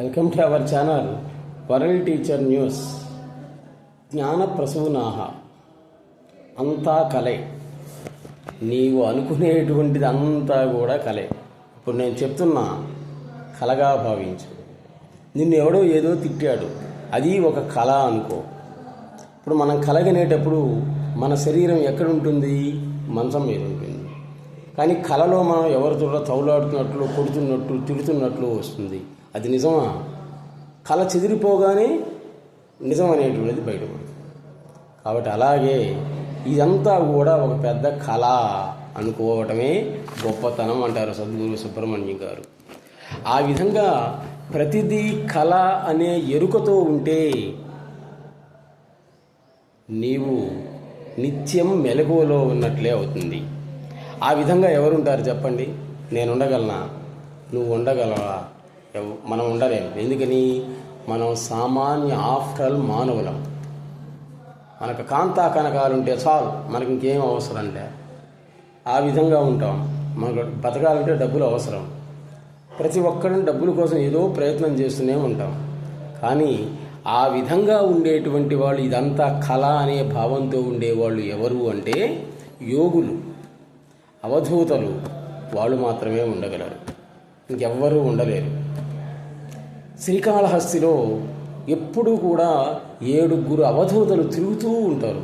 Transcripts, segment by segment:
Welcome to our channel world teacher news. జ్ఞాన ప్రసూనాహ. అంతా కలే. నీవు అనుకునేటువంటిది అంతా కూడా కలే. ఇప్పుడు నేను చెప్తున్నా కలగా భావించు. నిన్ను ఎవడో ఏదో తిట్టాడు. అది ఒక కళ అనుకో. ఇప్పుడు మనం కలగనేటప్పుడు మన శరీరం ఎక్కడ ఉంటుంది మంచం మీద ఉంటుంది. కానీ కళలో మనం ఎవరితో తౌలాడుతున్నట్లు కొడుతున్నట్లు తిడుతున్నట్లు వస్తుంది. అది నిజమా? కళ చెదిరిపోగానే నిజం అనేటువంటిది బయటపడుతుంది. కాబట్టి అలాగే ఇదంతా కూడా ఒక పెద్ద కళ అనుకోవటమే గొప్పతనం అంటారు సద్గురు సుబ్రహ్మణ్యం గారు. ఆ విధంగా ప్రతిదీ కళ అనే ఎరుకతో ఉంటే నీవు నిత్యం మెలకువలో ఉన్నట్లే అవుతుంది. ఆ విధంగా ఎవరుంటారు చెప్పండి? నేను ఉండగలనా నువ్వు ఉండగలవా మనం ఉండలేము. ఎందుకని? మనం సామాన్య ఆఫ్టర్ మానవులం. మనకు కాంతా కనకాలు ఉంటే చాలు మనకి ఇంకేం అవసరం లే. ఆ విధంగా ఉంటాం. మనకు బతకాలంటే డబ్బులు అవసరం. ప్రతి ఒక్కరిని డబ్బుల కోసం ఏదో ప్రయత్నం చేస్తూనే ఉంటాం. కానీ ఆ విధంగా ఉండేటువంటి వాళ్ళు ఇదంతా కళ అనే భావంతో ఉండేవాళ్ళు ఎవరు అంటే యోగులు. అవధూతలు. వాళ్ళు మాత్రమే ఉండగలరు. ఇంకెవ్వరూ ఉండలేరు. శ్రీకాళహస్తిలో ఎప్పుడూ కూడా ఏడుగురు అవధూతలు తిరుగుతూ ఉంటారు.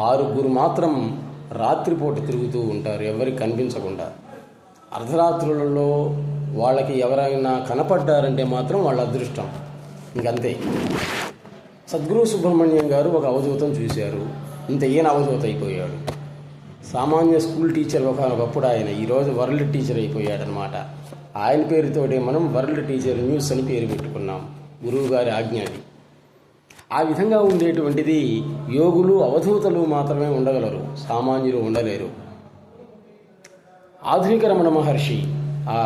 ఆరుగురు మాత్రం రాత్రిపూట తిరుగుతూ ఉంటారు ఎవరికి కనిపించకుండా. అర్ధరాత్రులలో వాళ్ళకి ఎవరైనా కనపడ్డారంటే మాత్రం వాళ్ళ అదృష్టం. ఇంకంతే. సద్గురు సుబ్రహ్మణ్యం గారు ఒక అవధూతం చూశారు. ఇంత ఈయన అవధూత అయిపోయాడు సామాన్య స్కూల్ టీచర్ ఒకప్పుడు ఆయన ఈరోజు వరల్డ్ టీచర్ అయిపోయాడనమాట ఆయన పేరుతోటే మనం వరల్డ్ టీచర్ న్యూస్ అని పేరు పెట్టుకున్నాం. గురువు గారి ఆజ్ఞ అది. ఆ విధంగా ఉండేటువంటిది యోగులు అవధూతలు మాత్రమే ఉండగలరు సామాన్యులు ఉండలేరు. ఆధునిక రమణ మహర్షి ఆ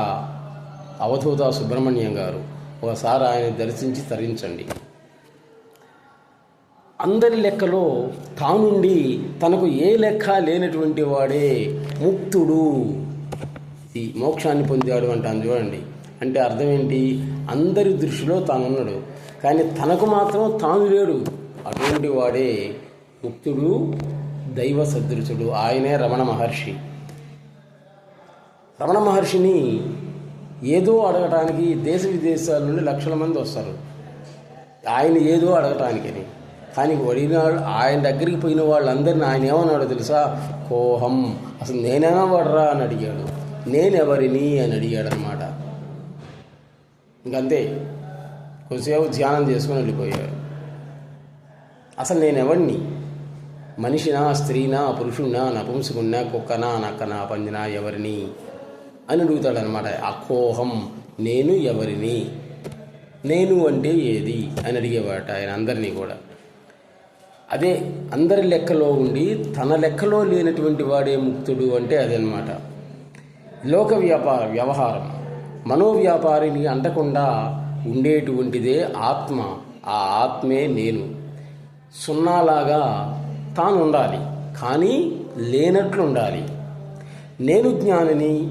అవధూత సుబ్రహ్మణ్యం గారు ఒకసారి ఆయన దర్శించి తరించండి. అందరి లెక్కలో తానుండి తనకు ఏ లెక్క లేనటువంటి వాడే ముక్తుడు. ఈ మోక్షాన్ని పొందాడు అంటాను చూడండి. అంటే అర్థం ఏంటి? అందరి దృష్టిలో తానున్నాడు. కానీ తనకు మాత్రం తాను లేడు. అటువంటి వాడే ముక్తుడు దైవ సదృశుడు. ఆయనే రమణ మహర్షి. రమణ మహర్షిని ఏదో అడగటానికి దేశ విదేశాల నుండి లక్షల మంది వస్తారు. ఆయన ఏదో అడగటానికని. కానీ వడినాడు ఆయన దగ్గరికి పోయిన వాళ్ళందరినీ ఆయన ఏమన్నాడు తెలుసా? కోహం. అసలు నేనేమో వాడరా అని అడిగాడు. నేనెవరిని అని అడిగాడు అనమాట ఇంకంతే. కొద్దిసేపు ధ్యానం చేసుకొని వెళ్ళిపోయాడు. అసలు నేనెవడిని మనిషినా స్త్రీనా పురుషుడినా నపుంసుకున్నా కుక్కనా నక్కనా పందినా ఎవరిని? అని అడుగుతాడనమాట అకోహం నేను ఎవరిని? నేను అంటే ఏది? అని అడిగేవాట ఆయన అందరినీ కూడా. అదే అందరి లెక్కలో ఉండి తన లెక్కలో లేనటువంటి వాడే ముక్తుడు అంటే అదనమాట లోక వ్యాపార వ్యవహారం. మనోవ్యాపారిని అంటకుండా ఉండేటువంటిదే ఆత్మ. ఆ ఆత్మే నేను. సున్నాలాగా తాను ఉండాలి కానీ లేనట్లు ఉండాలి నేను జ్ఞానిని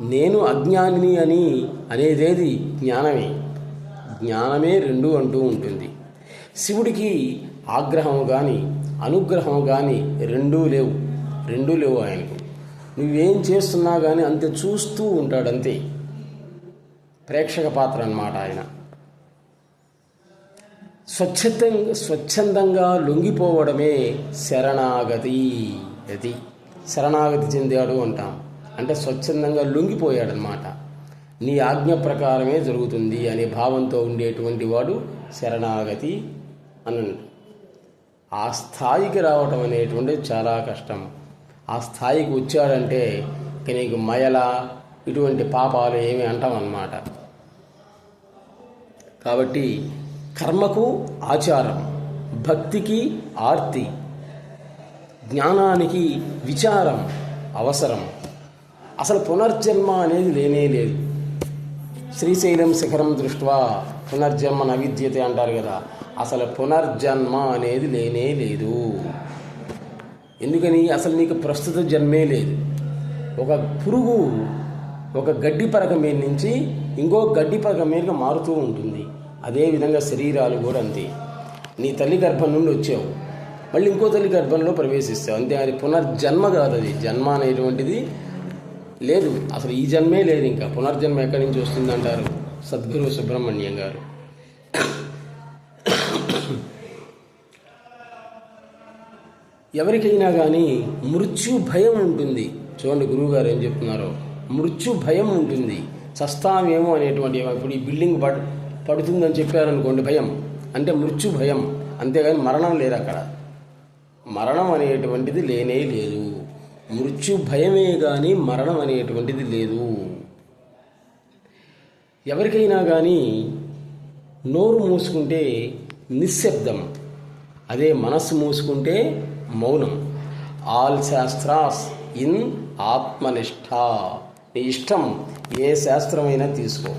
నేను అజ్ఞానిని అని అనేదేది జ్ఞానమే. జ్ఞానమే రెండు అంటూ ఉంటుంది. శివుడికి ఆగ్రహం కానీ అనుగ్రహం కానీ రెండూ లేవు. రెండూ లేవు ఆయనకు. నువ్వేం చేస్తున్నా కానీ అంతే చూస్తూ ఉంటాడు అంతే ప్రేక్షక పాత్ర అన్నమాట ఆయన. స్వచ్ఛందంగా స్వచ్ఛందంగా లొంగిపోవడమే శరణాగతి అది. శరణాగతి చెందాడు అంటాం. అంటే స్వచ్ఛందంగా లొంగిపోయాడనమాట నీ ఆజ్ఞ ప్రకారమే జరుగుతుంది అనే భావంతో ఉండేటువంటి వాడు శరణాగతి అని ఆ స్థాయికి రావటం అనేటువంటిది చాలా కష్టం. ఆ స్థాయికి వచ్చాడంటే ఇక నీకు మయల ఇటువంటి పాపాలు ఏమి అంటాం అన్నమాట. కాబట్టి కర్మకు ఆచారం భక్తికి ఆర్తి జ్ఞానానికి విచారం అవసరం. అసలు పునర్జన్మ అనేది లేనే లేదు. శ్రీశైలం శిఖరం దృష్ట్యా పునర్జన్మ నవిద్యతే అంటారు కదా. అసలు పునర్జన్మ అనేది లేనే లేదు. ఎందుకని? అసలు నీకు ప్రస్తుత జన్మే లేదు. ఒక పురుగు ఒక గడ్డి పరక మీద నుంచి ఇంకో గడ్డి పరక మీదకి మారుతూ ఉంటుంది. అదేవిధంగా శరీరాలు కూడా అంతే. నీ తల్లి గర్భం నుండి వచ్చావు. మళ్ళీ ఇంకో తల్లి గర్భంలో ప్రవేశిస్తావు. అంతే. అది పునర్జన్మ కాదు అది. జన్మ అనేటువంటిది లేదు. అసలు ఈ జన్మే లేదు ఇంకా. పునర్జన్మ ఎక్కడి నుంచి వస్తుంది అంటారు సద్గురు సుబ్రహ్మణ్యం గారు. ఎవరికైనా కానీ మృత్యు భయం ఉంటుంది. చూడండి గురువుగారు ఏం చెప్తున్నారో. మృత్యు భయం ఉంటుంది. చస్తామేమో అనేటువంటి ఇప్పుడు ఈ బిల్డింగ్ పడ్ పడుతుందని చెప్పారనుకోండి భయం. అంటే మృత్యు భయం. అంతేగాని మరణం లేదు అక్కడ. మరణం అనేటువంటిది లేనే లేదు. మృత్యు భయమే కానీ మరణం అనేటువంటిది లేదు. ఎవరికైనా కానీ నోరు మూసుకుంటే నిశ్శబ్దం. అదే మనస్సు మూసుకుంటే మౌనం. ఆల్ శాస్త్రాస్ ఇన్ ఆత్మనిష్ట. నీ ఇష్టం ఏ శాస్త్రమైనా తీసుకో.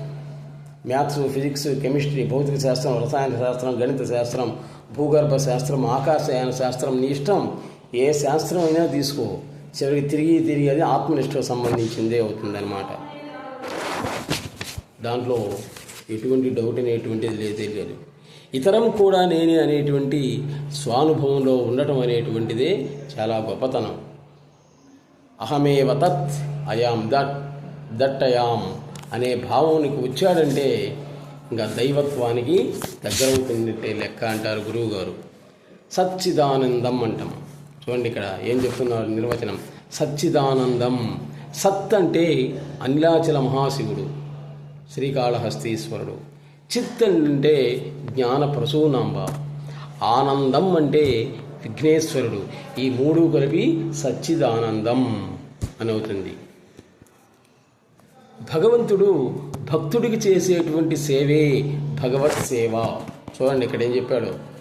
మ్యాథ్స్ ఫిజిక్స్ కెమిస్ట్రీ భౌతిక శాస్త్రం రసాయన శాస్త్రం గణిత శాస్త్రం భూగర్భ శాస్త్రం ఆకాశయాన శాస్త్రం నీ ఇష్టం ఏ శాస్త్రం అయినా తీసుకో. చివరికి తిరిగి తిరిగి అది ఆత్మనిష్టకు సంబంధించిందే అవుతుందన్నమాట. దాంట్లో ఎటువంటి డౌట్ అనేటువంటిది లేదే లేదు. ఇతరం కూడా నేనే అనేటువంటి స్వానుభవంలో ఉండటం అనేటువంటిదే చాలా గొప్పతనం. అహమేవ తత్ అయాం దట్ దట్ అయాం అనే భావం నీకు వచ్చాడంటే ఇంకా దైవత్వానికి దగ్గరవుతున్నట్టే లెక్క అంటారు గురువు గారు సచ్చిదానందం అంటాం. చూడండి ఇక్కడ ఏం చెప్తున్నారు నిర్వచనం? సచ్చిదానందం. సత్ అంటే అనిలాచల మహాశివుడు. శ్రీకాళహస్తీశ్వరుడు. చిత్ అంటే జ్ఞాన ప్రసూనాంబ ఆనందం అంటే విఘ్నేశ్వరుడు. ఈ మూడు కలిపి సచ్చిదానందం అని అవుతుంది భగవంతుడు భక్తుడికి చేసేటువంటి సేవే భగవత్ సేవ. చూడండి ఇక్కడ ఏం చెప్పాడు?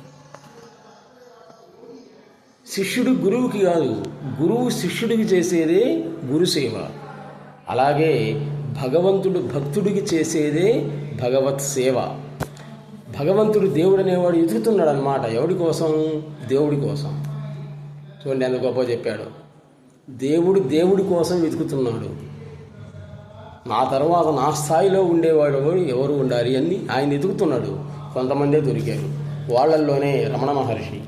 శిష్యుడు గురువుకి కాదు గురువు శిష్యుడికి చేసేదే గురు సేవ. అలాగే భగవంతుడు భక్తుడికి చేసేదే భగవత్ సేవ. భగవంతుడు దేవుడు అనేవాడు ఎదుగుతున్నాడు అనమాట ఎవడి కోసం? దేవుడి కోసం. చూడండి ఎంత గొప్ప చెప్పాడు. దేవుడు దేవుడి కోసం వెతుకుతున్నాడు. నా తర్వాత నా స్థాయిలో ఉండేవాడు ఎవరు? ఉండాలి? అని ఆయన ఎదుగుతున్నాడు. కొంతమందే దొరికారు. వాళ్ళల్లోనే రమణ మహర్షి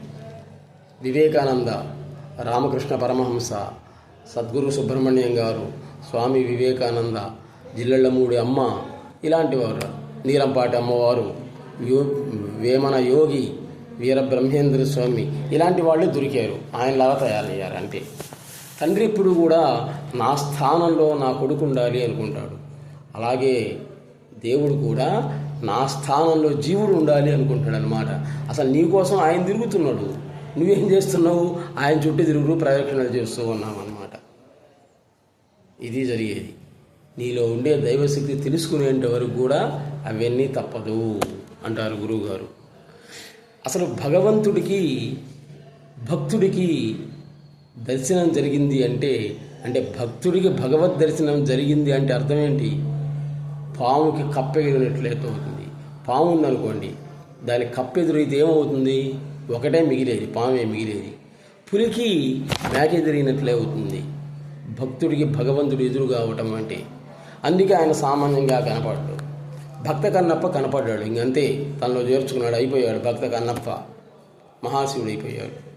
వివేకానంద రామకృష్ణ పరమహంస సద్గురు సుబ్రహ్మణ్యం గారు స్వామి వివేకానంద జిల్లెళ్ళమూడి అమ్మ ఇలాంటి వారు నీలంపాటి అమ్మవారు యో వేమన యోగి వీర బ్రహ్మేంద్ర స్వామి ఇలాంటి వాళ్ళే దొరికారు. ఆయనలాగా తయారయ్యారు అంతే. తండ్రి ఇప్పుడు కూడా నా స్థానంలో నా కొడుకు ఉండాలి అనుకుంటాడు. అలాగే దేవుడు కూడా నా స్థానంలో జీవుడు ఉండాలి అనుకుంటాడు అనమాట అసలు నీ కోసం ఆయన తిరుగుతున్నాడు. నువ్వేం చేస్తున్నావు? ఆయన చుట్టూ తిరుగుతూ ప్రదక్షిణలు చేస్తూ ఉన్నావు అనమాట ఇది జరిగేది. నీలో ఉండే దైవశక్తి తెలుసుకునేంత వరకు కూడా అవన్నీ తప్పదు అంటారు గురువుగారు. అసలు భగవంతుడికి భక్తుడికి దర్శనం జరిగింది అంటే అంటే భక్తుడికి భగవద్ దర్శనం జరిగింది అంటే అర్థం ఏంటి? పాముకి కప్పెదిరినట్లయితే అవుతుంది పాము ఉందనుకోండి దాని కప్పెదురైతే ఏమవుతుంది? ఒకటే మిగిలేది పామే మిగిలేది. పులికి మేకెదిరిగినట్లే అవుతుంది. భక్తుడికి భగవంతుడు ఎదురు కావటం అంటే అందుకే ఆయన సామాన్యంగా కనపడ్డాడు. భక్త కన్నప్ప కనపడ్డాడు. ఇంకంతే తనలో చేర్చుకున్నాడు అయిపోయాడు. భక్త కన్నప్ప మహాశివుడు అయిపోయాడు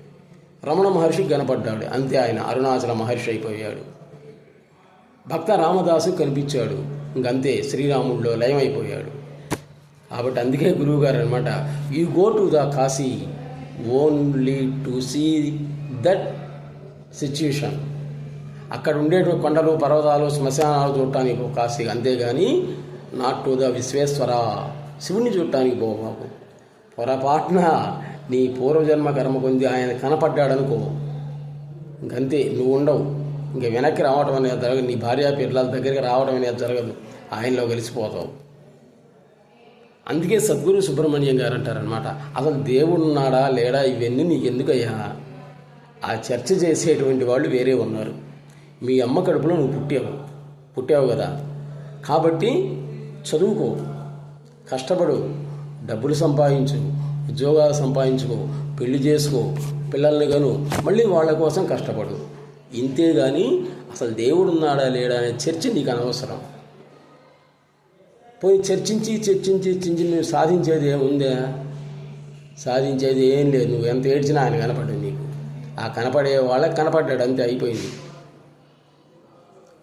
రమణ మహర్షి కనపడ్డాడు. అంతే ఆయన అరుణాచల మహర్షి అయిపోయాడు. భక్త రామదాసు కనిపించాడు. ఇంకంతే శ్రీరాముడిలో లయమైపోయాడు. కాబట్టి అందుకే గురువుగారు అనమాట you go to the Kashi only to see that situation అక్కడ ఉండేటువంటి కొండలు పర్వతాలు శ్మశానాలు చూడటానికి పో కాశీ అంతేగాని నాట్ టు ద విశ్వేశ్వర శివుణ్ణి చూడటానికి పో బాబు పొరపాటున నీ పూర్వజన్మ కర్మ కొంది ఆయన కనపడ్డాడనుకో. ఇంకంతే నువ్వు ఉండవు. ఇంక వెనక్కి రావడం అనేది జరగదు. నీ భార్య పిల్లల దగ్గరికి రావడం అనేది జరగదు. ఆయనలో కలిసిపోతావు. అందుకే సద్గురు సుబ్రహ్మణ్యం గారు అంటారనమాట అసలు దేవుడు ఉన్నాడా లేడా? ఇవన్నీ నీకు ఎందుకయ్యా ఆ చర్చ చేసేటువంటి వాళ్ళు వేరే ఉన్నారు. మీ అమ్మ కడుపులో నువ్వు పుట్టావు. పుట్టావు కదా. కాబట్టి చదువుకో. కష్టపడు. డబ్బులు సంపాదించు. ఉద్యోగాలు సంపాదించుకో. పెళ్ళి చేసుకో. పిల్లల్ని కను. మళ్ళీ వాళ్ళ కోసం కష్టపడు. ఇంతే కానీ అసలు దేవుడు ఉన్నాడా లేడా అనే చర్చ నీకు అనవసరం. పోయి చర్చించి చర్చించి చర్చించి నువ్వు సాధించేది ఏముందా? సాధించేది ఏం లేదు. నువ్వు ఎంత ఏడ్చినా ఆయన కనపడ్డాడు నీకు. ఆ కనపడే వాళ్ళకి కనపడ్డాడు. అంతే అయిపోయింది.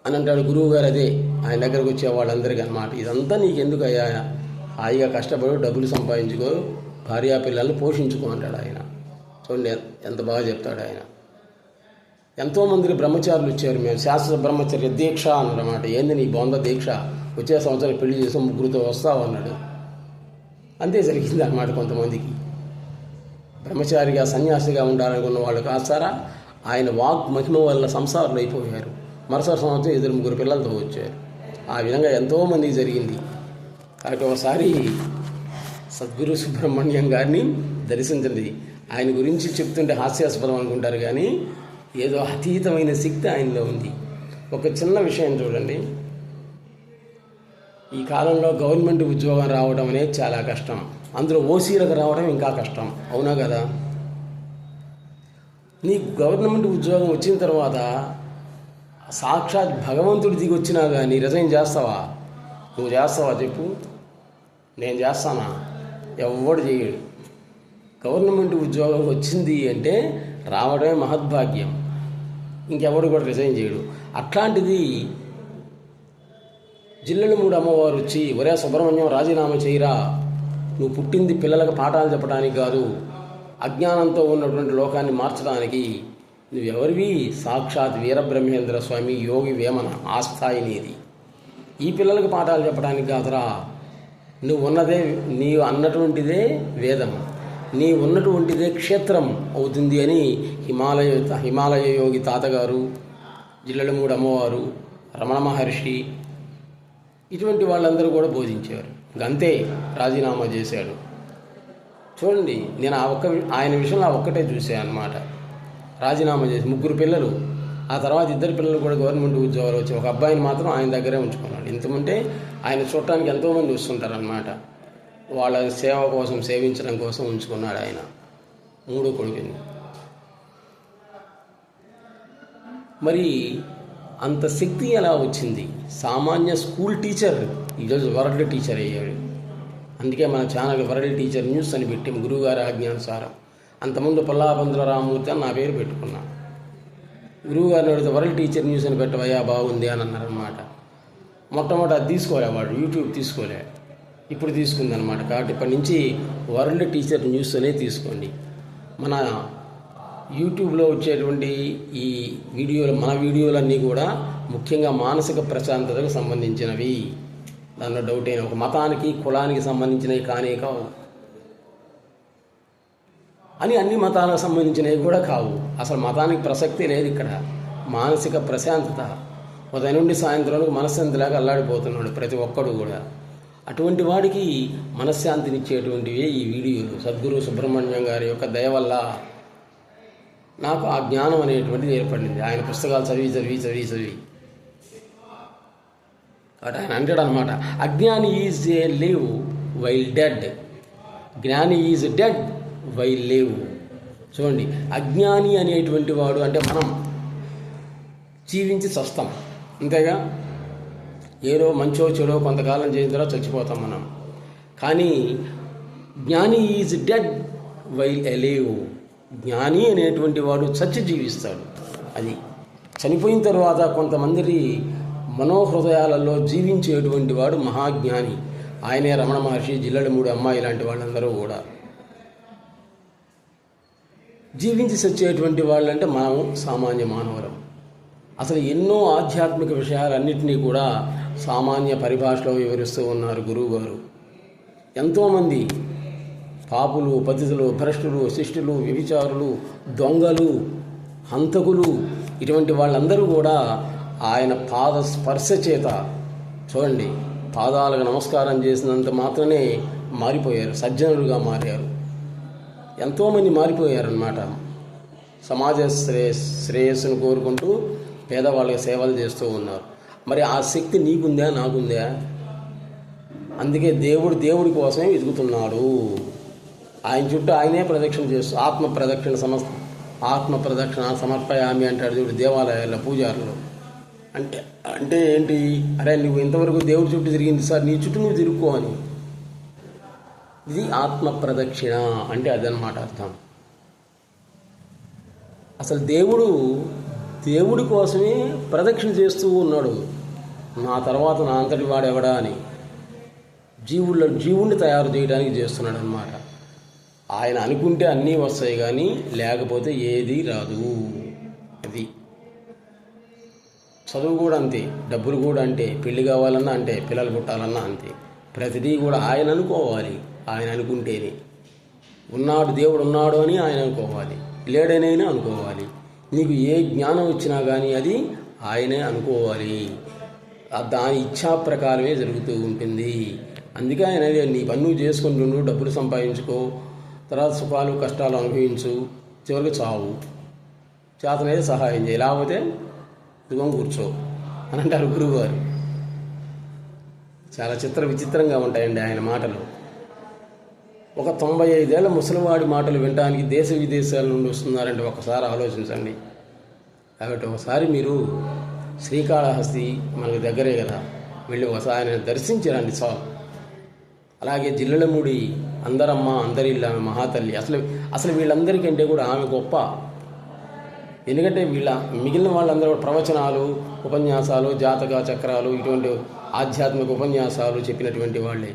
అని అంటాడు గురువు గారు అదే ఆయన దగ్గరకు వచ్చే వాళ్ళందరికీ అనమాట ఇదంతా నీకు ఎందుకు అయ్యా? హాయిగా కష్టపడు డబ్బులు సంపాదించుకో భార్యా పిల్లల్ని పోషించుకో అంటాడు ఆయన. చూడండి ఎంత బాగా చెప్తాడు ఆయన. ఎంతోమందికి బ్రహ్మచారులు వచ్చారు మేము శాస్త్ర బ్రహ్మచర్య దీక్ష అన్నమాట. ఏంది నీ బొంద దీక్ష? వచ్చే సంవత్సరం పెళ్ళి చేసి ముగ్గురితో వస్తావు అన్నాడు. అంతే జరిగింది అన్నమాట కొంతమందికి. బ్రహ్మచారిగా సన్యాసిగా ఉండాలనుకున్న వాళ్ళు కాస్తారా ఆయన వాక్ మహిమ వల్ల సంసారులు అయిపోయారు. మరుసటి సంవత్సరం ఇద్దరు ముగ్గురు పిల్లలతో వచ్చారు. ఆ విధంగా ఎంతోమందికి జరిగింది. కాబట్టి ఒకసారి సద్గురు సుబ్రహ్మణ్యం గారిని దర్శించింది ఆయన గురించి చెప్తుంటే హాస్యాస్పదం అనుకుంటారు కానీ ఏదో అతీతమైన శక్తి ఆయనలో ఉంది. ఒక చిన్న విషయం చూడండి. ఈ కాలంలో గవర్నమెంట్ ఉద్యోగం రావడం అనేది చాలా కష్టం. అందులో ఓసీలకు రావడం ఇంకా కష్టం. అవునా కదా? నీకు గవర్నమెంట్ ఉద్యోగం వచ్చిన తర్వాత సాక్షాత్ భగవంతుడు దిగి వచ్చినా కానీ రిజైన్ చేస్తావా? నువ్వు చేస్తావా చెప్పు. నేను చేస్తానా? ఎవడు చేయడు. గవర్నమెంట్ ఉద్యోగం వచ్చింది అంటే రావడమే మహద్భాగ్యం. ఇంకెవడు కూడా రిజైన్ చేయడు. అట్లాంటిది జిల్లెల మూడు అమ్మవారు వచ్చి ఒరే సుబ్రహ్మణ్యం రాజీనామా చేయరా. నువ్వు పుట్టింది పిల్లలకు పాఠాలు చెప్పడానికి కాదు. అజ్ఞానంతో ఉన్నటువంటి లోకాన్ని మార్చడానికి నువ్వెవరివి? సాక్షాత్ వీరబ్రహ్మేంద్ర స్వామి యోగి వేమన ఆ స్థాయి నీది ఈ పిల్లలకు పాఠాలు చెప్పడానికి కాదురా. నువ్వు ఉన్నదే నీవు అన్నటువంటిదే వేదం. నీ ఉన్నటువంటిదే క్షేత్రం అవుతుంది అని హిమాలయ హిమాలయ యోగి తాతగారు జిల్లలమూడు అమ్మవారు రమణ మహర్షి ఇటువంటి వాళ్ళందరూ కూడా బోధించారు అంతే రాజీనామా చేశాడు. చూడండి నేను ఆ ఒక్క ఆయన విషయంలో ఆ ఒక్కటే చూశాను అనమాట రాజీనామా చేసి ముగ్గురు పిల్లలు. ఆ తర్వాత ఇద్దరు పిల్లలు కూడా గవర్నమెంట్ ఉద్యోగాలు వచ్చి ఒక అబ్బాయిని మాత్రం ఆయన దగ్గరే ఉంచుకున్నాడు. ఎంతమంటే ఆయన చూడటానికి ఎంతోమంది వస్తుంటారు అనమాట వాళ్ళ సేవ కోసం సేవించడం కోసం ఉంచుకున్నాడు ఆయన. మూడో కొడుకుని. మరి అంత శక్తి ఎలా వచ్చింది? సామాన్య స్కూల్ టీచర్ ఈరోజు వరల్డ్ టీచర్ అయ్యాడు. అందుకే మన ఛానల్ వరల్డ్ టీచర్ న్యూస్ అని పెట్టాం గురువుగారి ఆజ్ఞానుసారం. అంతకుముందు పల్లాపంతుల రామమూర్తి అని నా పేరు పెట్టుకున్నా. గురువుగారిని అడిగితే వరల్డ్ టీచర్ న్యూస్ అని పెట్టవయ్యా బాగుంది అని అన్నారనమాట మొట్టమొదటి అది తీసుకోలే వాడు యూట్యూబ్ తీసుకోలే. ఇప్పుడు తీసుకుందనమాట కాబట్టి ఇప్పటి నుంచి వరల్డ్ టీచర్ న్యూస్ అనే తీసుకోండి. మన యూట్యూబ్లో వచ్చేటువంటి ఈ వీడియోలు మన వీడియోలన్నీ కూడా ముఖ్యంగా మానసిక ప్రశాంతతకు సంబంధించినవి. దానిలో డౌట్ అయిన ఒక మతానికి కులానికి సంబంధించినవి కానీ కావు. అని అన్ని మతాలకు సంబంధించినవి కూడా కావు. అసలు మతానికి ప్రసక్తి లేదు ఇక్కడ. మానసిక ప్రశాంతత. ఉదయం నుండి సాయంత్రం మనశ్శాంతిలాగా అల్లాడిపోతున్నాడు ప్రతి ఒక్కడు కూడా. అటువంటి వాడికి మనశ్శాంతినిచ్చేటువంటివే ఈ వీడియోలు. సద్గురు సుబ్రహ్మణ్యం గారి యొక్క దయ వల్ల నాకు ఆ జ్ఞానం అనేటువంటిది ఏర్పడింది. ఆయన పుస్తకాలు చదివి చదివి చదివి చదివి. కాబట్టి ఆయన అంటాడు అనమాట అజ్ఞాని is a live while dead. జ్ఞాని ఈజ్ డెడ్. వై లేవు. చూడండి అజ్ఞాని అనేటువంటి వాడు అంటే మనం జీవించి చస్తాం అంతేగా ఏదో మంచో చెడో కొంతకాలం చేసిన తర్వాత చచ్చిపోతాం మనం. కానీ జ్ఞాని ఈజ్ డెడ్ వైల్ ఎలేవ్. జ్ఞాని అనేటువంటి వాడు చచ్చి జీవిస్తాడు. అది చనిపోయిన తర్వాత కొంతమంది మనోహృదయాలలో జీవించేటువంటి వాడు మహాజ్ఞాని. ఆయనే రమణ మహర్షి జిల్లల మూడు అమ్మాయి ఇలాంటి వాళ్ళందరూ కూడా. జీవించి చచ్చేటువంటి వాళ్ళంటే మనము సామాన్య మానవులం. అసలు ఎన్నో ఆధ్యాత్మిక విషయాలన్నింటినీ కూడా సామాన్య పరిభాషలో వివరిస్తూ ఉన్నారు గురువుగారు. ఎంతోమంది పాపులు పతితులు భ్రష్టులు శిష్టులు వ్యభిచారులు దొంగలు హంతకులు ఇటువంటి వాళ్ళందరూ కూడా ఆయన పాద స్పర్శ చేత చూడండి పాదాలకు నమస్కారం చేసినంత మాత్రమే మారిపోయారు సజ్జనులుగా మారారు. ఎంతోమంది మారిపోయారనమాట సమాజ శ్రేయ శ్రేయస్సును కోరుకుంటూ పేదవాళ్ళకి సేవలు చేస్తూ ఉన్నారు. మరి ఆ శక్తి నీకుందా నాకుందా? అందుకే దేవుడు దేవుడి కోసమే వెతుకుతున్నాడు. ఆయన చుట్టూ ఆయనే ప్రదక్షిణ చేస్తూ ఆత్మ ప్రదక్షిణ సమస్త ఆత్మ ప్రదక్షిణ సమర్పయామి అంటాడు దేవుడు దేవాలయాల్లో పూజారులు. అంటే అంటే ఏంటి? అరే నువ్వు ఇంతవరకు దేవుడి చుట్టూ తిరిగింది సార్ నీ చుట్టూ నువ్వు తిరుక్కో అని. ఇది ఆత్మ ప్రదక్షిణ అంటే అదనమాట అర్థం. అసలు దేవుడు దేవుడి కోసమే ప్రదక్షిణ చేస్తూ ఉన్నాడు. నా తర్వాత నా అంతటి వాడెవడా అని. జీవుల్లో జీవుణ్ణి తయారు చేయడానికి చేస్తున్నాడు అనమాట ఆయన అనుకుంటే అన్నీ వస్తాయి కానీ లేకపోతే ఏది రాదు. అది. చదువు కూడా అంతే డబ్బులు కూడా అంతే పెళ్ళి కావాలన్నా అంటే పిల్లలు పుట్టాలన్నా అంతే. ప్రతిదీ కూడా ఆయన అనుకోవాలి. ఆయన అనుకుంటేనే. ఉన్నాడు దేవుడు ఉన్నాడు అని ఆయన అనుకోవాలి. లేడనైనా అనుకోవాలి. నీకు ఏ జ్ఞానం వచ్చినా కానీ అది ఆయనే అనుకోవాలి. దాని ఇచ్ఛా ప్రకారమే జరుగుతూ ఉంటుంది. అందుకే ఆయన నీ పన్ను నువ్వు చేసుకుంటుండు డబ్బులు సంపాదించుకో. తర్వాత సుఖాలు కష్టాలు అనుభవించు. చివరికి చావు. చేతనైతే సహాయం చేయి. లేకపోతే ఇదిగో కూర్చో అని అంటారు గురువుగారు. చాలా చిత్ర విచిత్రంగా ఉంటాయండి ఆయన మాటలు. ఒక తొంభై ఐదేళ్ళ ముసలివాడి మాటలు వినడానికి దేశ విదేశాల నుండి వస్తున్నారంటే ఒకసారి ఆలోచించండి. కాబట్టి ఒకసారి మీరు శ్రీకాళహస్తి మనకు దగ్గరే కదా. వెళ్ళి ఒకసారి ఆయన దర్శించారండి చాలు అలాగే జిల్లెలమూడి అందరమ్మ అందరిల్లు ఆమె మహాతల్లి. అసలు అసలు వీళ్ళందరికంటే కూడా ఆమె గొప్ప. ఎందుకంటే వీళ్ళ మిగిలిన వాళ్ళందరూ ప్రవచనాలు ఉపన్యాసాలు జాతక చక్రాలు ఇటువంటి ఆధ్యాత్మిక ఉపన్యాసాలు చెప్పినటువంటి వాళ్ళే.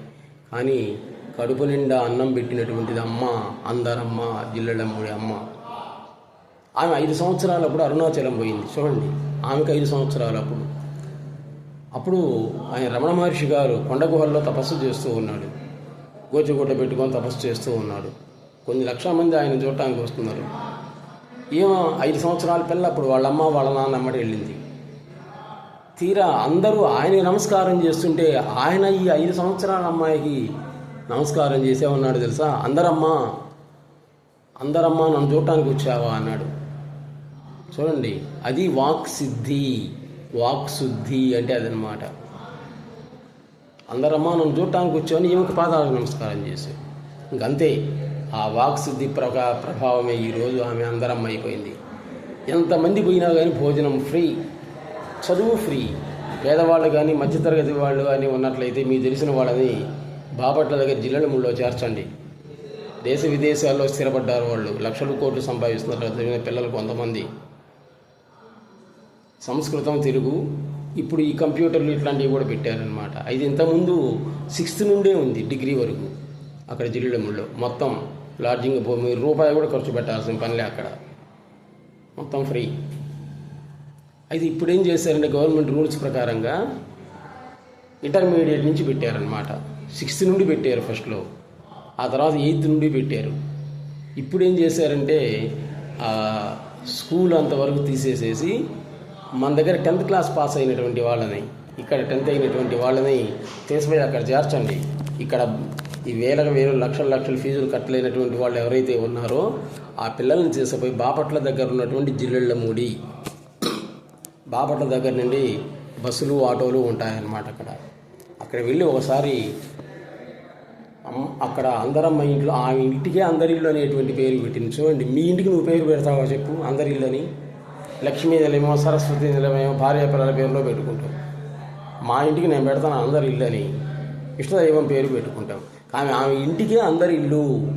కానీ కడుపు నిండా అన్నం పెట్టినటువంటిది అమ్మ అందరమ్మ జిల్లెడమ్మడి అమ్మ. ఆమె ఐదు సంవత్సరాలప్పుడు అరుణాచలం పోయింది చూడండి. ఆమెకు ఐదు సంవత్సరాలప్పుడు. అప్పుడు ఆయన రమణ మహర్షి గారు కొండ గుహల్లో తపస్సు చేస్తూ ఉన్నాడు. గోచిగుడ్డ పెట్టుకొని తపస్సు చేస్తూ ఉన్నాడు. కొన్ని లక్షల మంది ఆయన చూడటానికి వస్తున్నారు. ఏమో ఐదు సంవత్సరాల పిల్ల అప్పుడు వాళ్ళమ్మ వాళ్ళ నాన్న అమ్మడి వెళ్ళింది. తీరా అందరూ ఆయన నమస్కారం చేస్తుంటే ఆయన ఈ ఐదు సంవత్సరాల అమ్మాయికి నమస్కారం చేసే ఉన్నాడు తెలుసా? అందరమ్మా అందరమ్మా నన్ను చూడటానికి వచ్చావా? అన్నాడు. చూడండి అది వాక్ సిద్ధి వాక్ శుద్ధి అంటే అదనమాట అందరమ్మా నన్ను చూడటానికి వచ్చావని ఈమెకు పాదాలకు నమస్కారం చేసి ఇంకంతే ఆ వాక్ శుద్ధి ప్రకా ప్రభావమే ఈరోజు ఆమె అందరమ్మ అయిపోయింది. ఎంతమంది పోయినా కానీ భోజనం ఫ్రీ చదువు ఫ్రీ. పేదవాళ్ళు కానీ మధ్యతరగతి వాళ్ళు కానీ ఉన్నట్లయితే మీకు తెలిసిన వాళ్ళని బాపట్ల దగ్గర జిల్లెడముల్లో చేర్చండి. దేశ విదేశాల్లో స్థిరపడ్డారు వాళ్ళు. లక్షల కోట్లు సంపాదిస్తున్నారు. చదివిన పిల్లలు కొంతమంది. సంస్కృతం తెలుగు. ఇప్పుడు ఈ కంప్యూటర్లు ఇట్లాంటివి కూడా పెట్టారనమాట ఇది ఇంతకుముందు సిక్స్త్ నుండే ఉంది డిగ్రీ వరకు అక్కడ జిల్లుడముల్లో మొత్తం లాడ్జింగ్ భూమి రూపాయి కూడా ఖర్చు పెట్టాల్సిన పనిలే అక్కడ. మొత్తం ఫ్రీ. అయితే ఇప్పుడు ఏం చేశారంటే గవర్నమెంట్ రూల్స్ ప్రకారంగా ఇంటర్మీడియట్ నుంచి పెట్టారనమాట సిక్స్త్ నుండి పెట్టారు ఫస్ట్లో ఆ తర్వాత ఎయిత్ నుండి పెట్టారు. ఇప్పుడు ఏం చేశారంటే స్కూల్ అంతవరకు తీసేసేసి మన దగ్గర టెన్త్ క్లాస్ పాస్ అయినటువంటి వాళ్ళని ఇక్కడ టెన్త్ అయినటువంటి వాళ్ళని తీసుకుపోయి అక్కడ చేర్చండి. ఇక్కడ ఈ వేల వేలు లక్షల లక్షల ఫీజులు కట్టలేనటువంటి వాళ్ళు ఎవరైతే ఉన్నారో ఆ పిల్లల్ని తీసుకుపోయి బాపట్ల దగ్గర ఉన్నటువంటి జిల్లెళ్ళ మూడి. బాపట్ల దగ్గర నుండి బస్సులు ఆటోలు ఉంటాయన్నమాట అక్కడ. అక్కడ వెళ్ళి ఒకసారి అమ్మ- అక్కడ అందరమ్మ ఇంట్లో ఆ ఇంటికే అందరి ఇల్లు అనేటువంటి పేరు పెట్టింది. చూడండి మీ ఇంటికి నువ్వు పేరు పెడతావా చెప్పు అందరి ఇల్లు అని. లక్ష్మీ నిలయమో సరస్వతి నిలయమో భార్య పిల్లల పేరులో పెట్టుకుంటాం. మా ఇంటికి నేను పెడతాను అందరి ఇల్లు అని. ఇష్టదైవం పేరు పెట్టుకుంటాం. కానీ ఆమె ఇంటికే అందరి ఇల్లు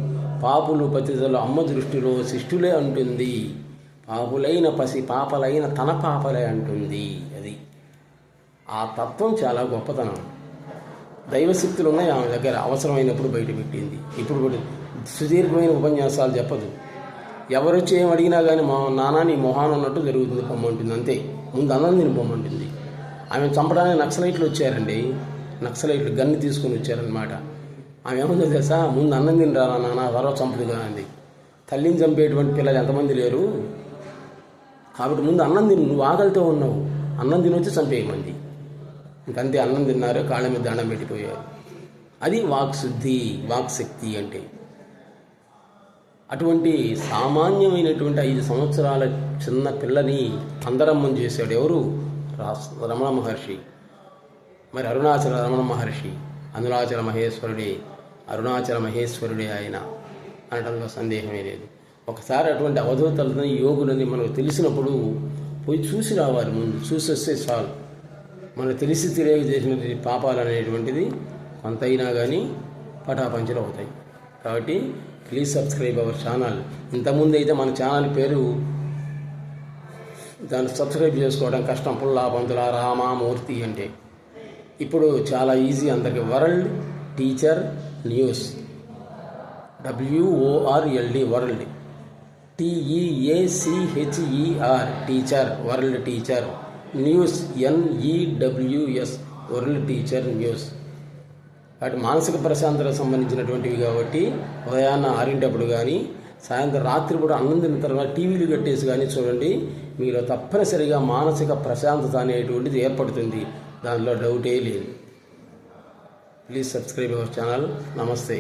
పాపులు పతిథులు అమ్మ దృష్టిలో శిష్టులే అంటుంది. పాపులైన పసి పాపలైన తన పాపలే అంటుంది. అది ఆ తత్వం చాలా గొప్పతనం. దైవశక్తులు ఉన్నాయి ఆమె దగ్గర. అవసరమైనప్పుడు బయట పెట్టింది. ఇప్పుడు కూడా సుదీర్ఘమైన ఉపన్యాసాలు చెప్పదు. ఎవరు వచ్చి ఏం అడిగినా కానీ మా నానా నీ మొహాన్ ఉన్నట్టు జరుగుతుంది పొమ్మంటుంది. అంతే. ముందు అన్నం తిని పొమ్మంటుంది. ఆమె చంపడానికి నక్సలైట్లు వచ్చారండి. నక్సలైట్లు గన్ను తీసుకొని వచ్చారనమాట ఆమె ఏముందో తెలుసా? ముందు అన్నం తినరా నాన్న తర్వాత చంపుదు కానీ తల్లిని చంపేటువంటి పిల్లలు ఎంతమంది లేరు? కాబట్టి ముందు అన్నం తిను నువ్వు ఆకలితో ఉన్నావు. అన్నం తినొచ్చి చంపేయమంది. ఇంకంతే అన్నం తిన్నారు కాళ్ళ మీద దండం పెట్టిపోయారు. అది వాక్శుద్ధి వాక్శక్తి వాక్ శక్తి అంటే. అటువంటి సామాన్యమైనటువంటి ఐదు సంవత్సరాల చిన్న పిల్లని అందరమ్మం చేశాడు ఎవరు? రాస్ రమణ మహర్షి. మరి అరుణాచల రమణ మహర్షి అనురాచల మహేశ్వరుడే అరుణాచల మహేశ్వరుడే ఆయన అనడంలో సందేహమే లేదు. ఒకసారి అటువంటి అవధూతలని యోగులని మనకు తెలిసినప్పుడు పోయి చూసి రావాలి ముందు చూసి వస్తే చాలు. మనకు తెలిసి తెలియక చేసినటువంటి పాపాలు అనేటువంటిది కొంతైనా కానీ పటాపంచలు అవుతాయి. కాబట్టి ప్లీజ్ సబ్స్క్రైబ్ అవర్ ఛానల్ ఇంతకుముందు అయితే మన ఛానల్ పేరు దాన్ని సబ్స్క్రైబ్ చేసుకోవడం కష్టం. పుల్లా పంతుల రామామూర్తి అంటే. ఇప్పుడు చాలా ఈజీ అందరికి world teacher news. డబ్ల్యూఓఆర్ఎల్డి world. టీఈఏసిహెచ్ఈఆర్ teacher world teacher. News NEWS world teacher news. వాటి మానసిక ప్రశాంతతకు సంబంధించినటువంటివి కాబట్టి ఉదయాన్న ఆరింటప్పుడు కానీ సాయంత్రం రాత్రి కూడా అన్నం తిన్న తర్వాత టీవీలు కట్టేసి కానీ చూడండి మీరు తప్పనిసరిగా మానసిక ప్రశాంతత అనేటువంటిది ఏర్పడుతుంది. దానిలో డౌటే లేదు. Please subscribe our channel. నమస్తే.